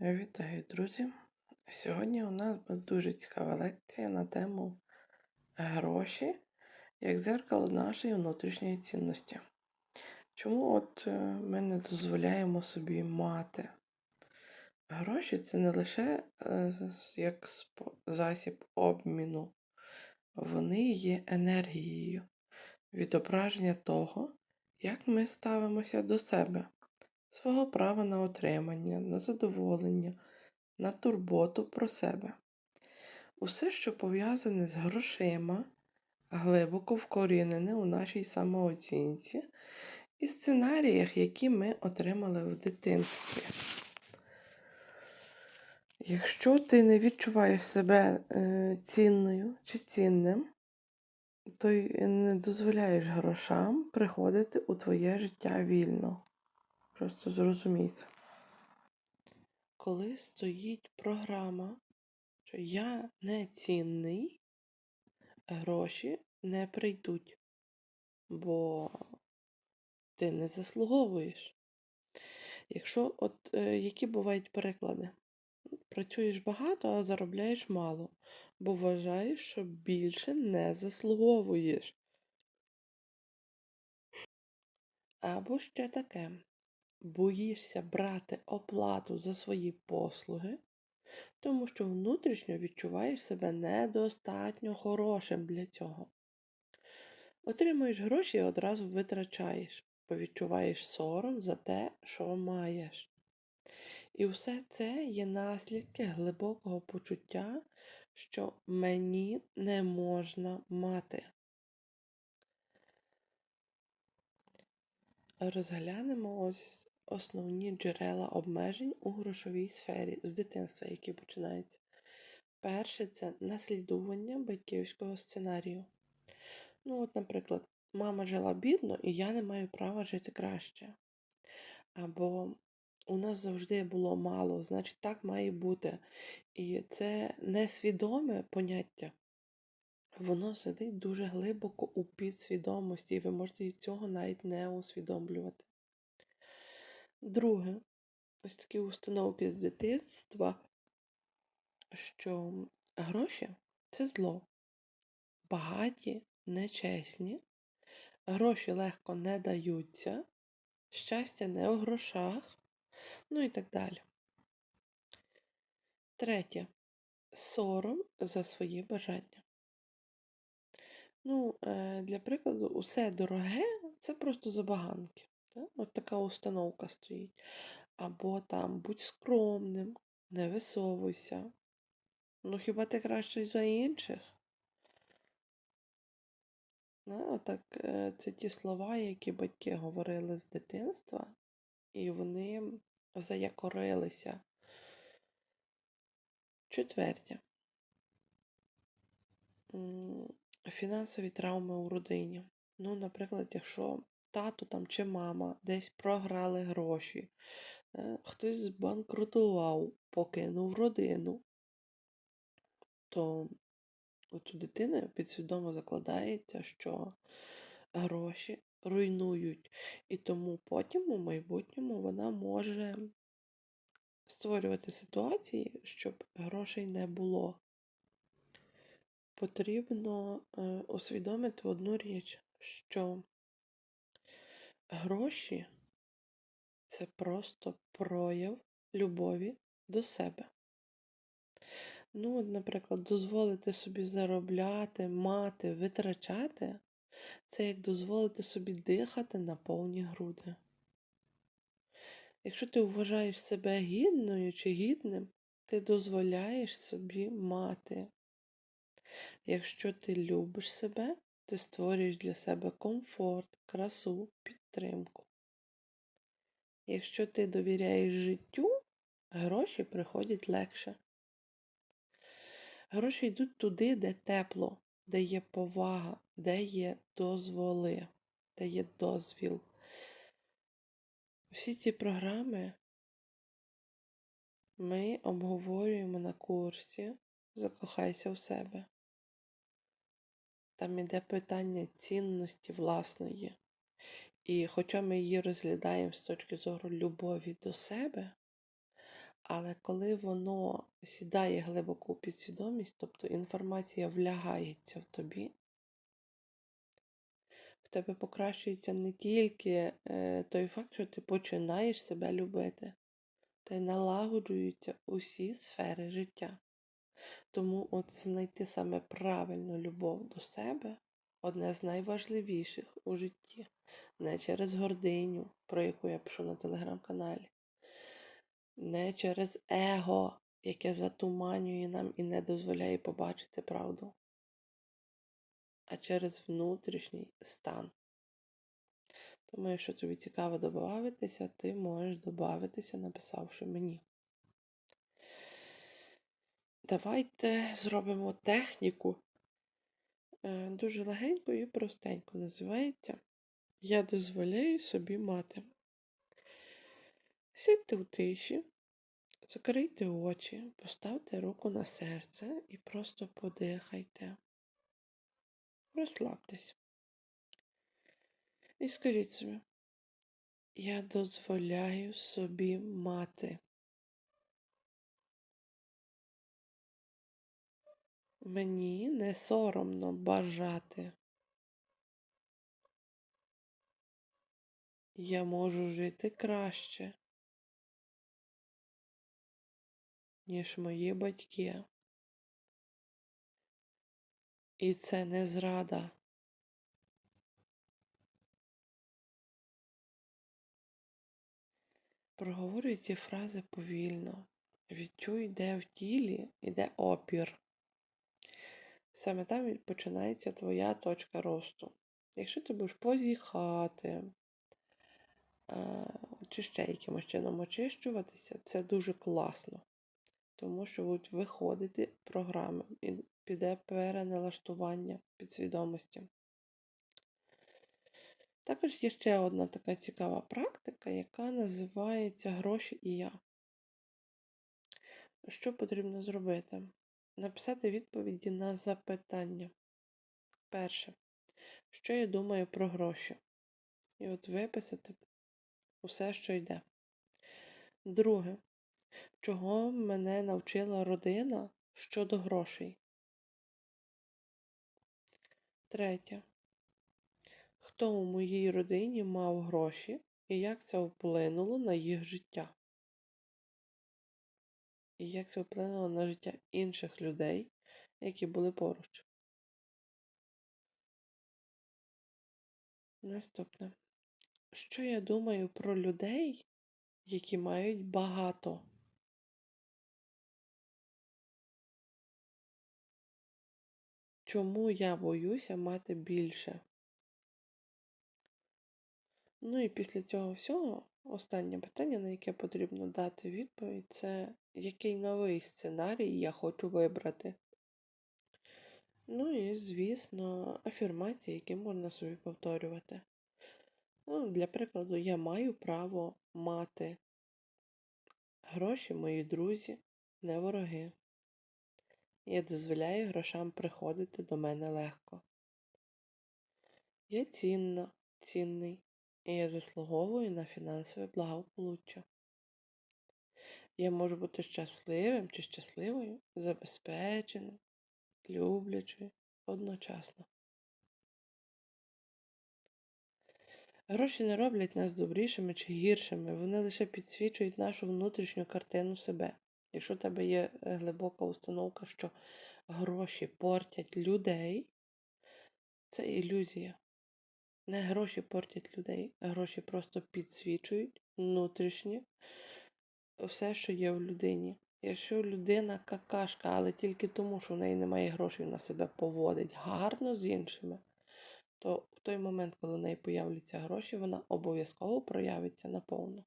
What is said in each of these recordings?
Вітаю, друзі! Сьогодні у нас буде дуже цікава лекція на тему гроші як дзеркало нашої внутрішньої цінності. Чому от е, ми не дозволяємо собі мати? Гроші це не лише е, як засіб обміну, вони є енергією, відображення того, як ми ставимося до себе, свого права на отримання, на задоволення, на турботу про себе. Усе, що пов'язане з грошима, глибоко вкорінене у нашій самооцінці і сценаріях, які ми отримали в дитинстві. Якщо ти не відчуваєш себе е, цінною чи цінним, то й не дозволяєш грошам приходити у твоє життя вільно. Просто зрозумій. Коли стоїть програма, що я не цінний, гроші не прийдуть, бо ти не заслуговуєш. Якщо от е, які бувають переклади? Працюєш багато, а заробляєш мало, бо вважаєш, що більше не заслуговуєш. Або ще таке. Боїшся брати оплату за свої послуги, тому що внутрішньо відчуваєш себе недостатньо хорошим для цього. Отримуєш гроші і одразу витрачаєш, бо відчуваєш сором за те, що маєш. І все це є наслідки глибокого почуття, що мені не можна мати. Розглянемо ось основні джерела обмежень у грошовій сфері з дитинства, які починаються. Перше це наслідування батьківського сценарію. Ну, от, наприклад, мама жила бідно, і я не маю права жити краще. Або у нас завжди було мало, значить, так має бути. І це несвідоме поняття. Воно сидить дуже глибоко у підсвідомості, і ви можете цього навіть не усвідомлювати. Друге, ось такі установки з дитинства, що гроші це зло. Багаті, нечесні, гроші легко не даються, щастя не у грошах, ну і так далі. Третє. Сором за свої бажання. Ну, е, для прикладу, усе дороге це просто забаганки. Так? От така установка стоїть. Або там будь скромним, не висовуйся. Ну, хіба ти кращий за інших? Ну, отак, е, це ті слова, які батьки говорили з дитинства, і вони заякорилися. Четверте. Фінансові травми у родині. Ну, наприклад, якщо тато там чи мама десь програли гроші, е, хтось збанкрутував, покинув родину, то от у дитини підсвідомо закладається, що гроші руйнують. І тому потім у майбутньому вона може створювати ситуації, щоб грошей не було. Потрібно е, усвідомити одну річ, що гроші це просто прояв любові до себе. Ну, наприклад, дозволити собі заробляти, мати, витрачати це як дозволити собі дихати на повні груди. Якщо ти вважаєш себе гідною чи гідним, ти дозволяєш собі мати. Якщо ти любиш себе, ти створюєш для себе комфорт, красу, підтримку. Якщо ти довіряєш життю, гроші приходять легше. Гроші йдуть туди, де тепло, де є повага, де є дозволи, де є дозвіл. Всі ці програми ми обговорюємо на курсі Закохайся в себе. Там іде питання цінності власної. І хоча ми її розглядаємо з точки зору любові до себе, Але коли воно сідає глибоко у підсвідомість, тобто інформація влягається в тобі, в тебе покращується не тільки е, той факт, що ти починаєш себе любити, та й налагоджуються усі сфери життя. Тому от знайти саме правильну любов до себе одне з найважливіших у житті. Не через гординю, про яку я пишу на телеграм-каналі, не через его, яке затуманює нам і не дозволяє побачити правду, а через внутрішній стан. Тому, якщо тобі цікаво додатися, ти можеш додатися, написавши мені. Давайте зробимо техніку е, дуже легенько і простенько. Називається Я дозволяю собі мати. Сідьте у тиші, закрийте очі, поставте руку на серце і просто подихайте. Розслабтесь. І скажіть собі, я дозволяю собі мати. Мені не соромно бажати. Я можу жити краще, ніж мої батьки. І це не зрада. Проговорюй ці фрази повільно. Відчуй, де в тілі іде опір. Саме там починається твоя точка росту. Якщо ти будеш позіхати, чи ще якимось чином очищуватися, це дуже класно. Тому що будуть виходити програми і піде переналаштування підсвідомості. Також є ще одна така цікава практика, яка називається гроші і я. Що потрібно зробити? Написати відповіді на запитання. Перше, що я думаю про гроші? І от виписати усе, що йде. Друге, чого мене навчила родина щодо грошей. Третє. Хто у моїй родині мав гроші і як це вплинуло на їх життя? І як це вплинуло на життя інших людей, які були поруч? Наступне. Що я думаю про людей, які мають багато? Чому я боюся мати більше? Ну і після цього всього останнє питання, на яке потрібно дати відповідь, це який новий сценарій я хочу вибрати. Ну і, звісно, афірмації, які можна собі повторювати. Ну, Для прикладу, я маю право мати гроші, мої друзі, не вороги. Я дозволяю грошам приходити до мене легко. Я цінна, цінний, і я заслуговую на фінансове благополуччя. Я можу бути щасливим чи щасливою, забезпеченим, люблячою одночасно. Гроші не роблять нас добрішими чи гіршими, вони лише підсвічують нашу внутрішню картину себе. Якщо в тебе є е, глибока установка, що гроші портять людей, це ілюзія. Не гроші портять людей, гроші просто підсвічують внутрішнє все, що є в людині. Якщо людина какашка, але тільки тому, що в неї немає грошей, вона себе поводить гарно з іншими, то в той момент, коли в неї появляться гроші, вона обов'язково проявиться наповну.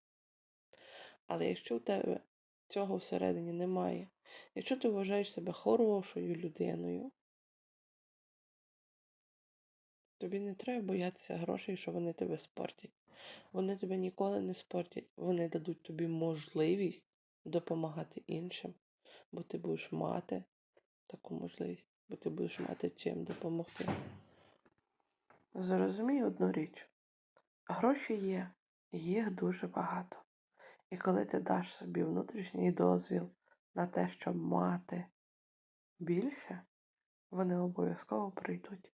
Але якщо в тебе цього всередині немає, якщо ти вважаєш себе хорошою людиною, тобі не треба боятися грошей, що вони тебе спортять. Вони тебе ніколи не спортять. Вони дадуть тобі можливість допомагати іншим, бо ти будеш мати таку можливість, бо ти будеш мати чим допомогти. Зрозумій одну річ. Гроші є, їх дуже багато. І коли ти даш собі внутрішній дозвіл на те, щоб мати більше, вони обов'язково прийдуть.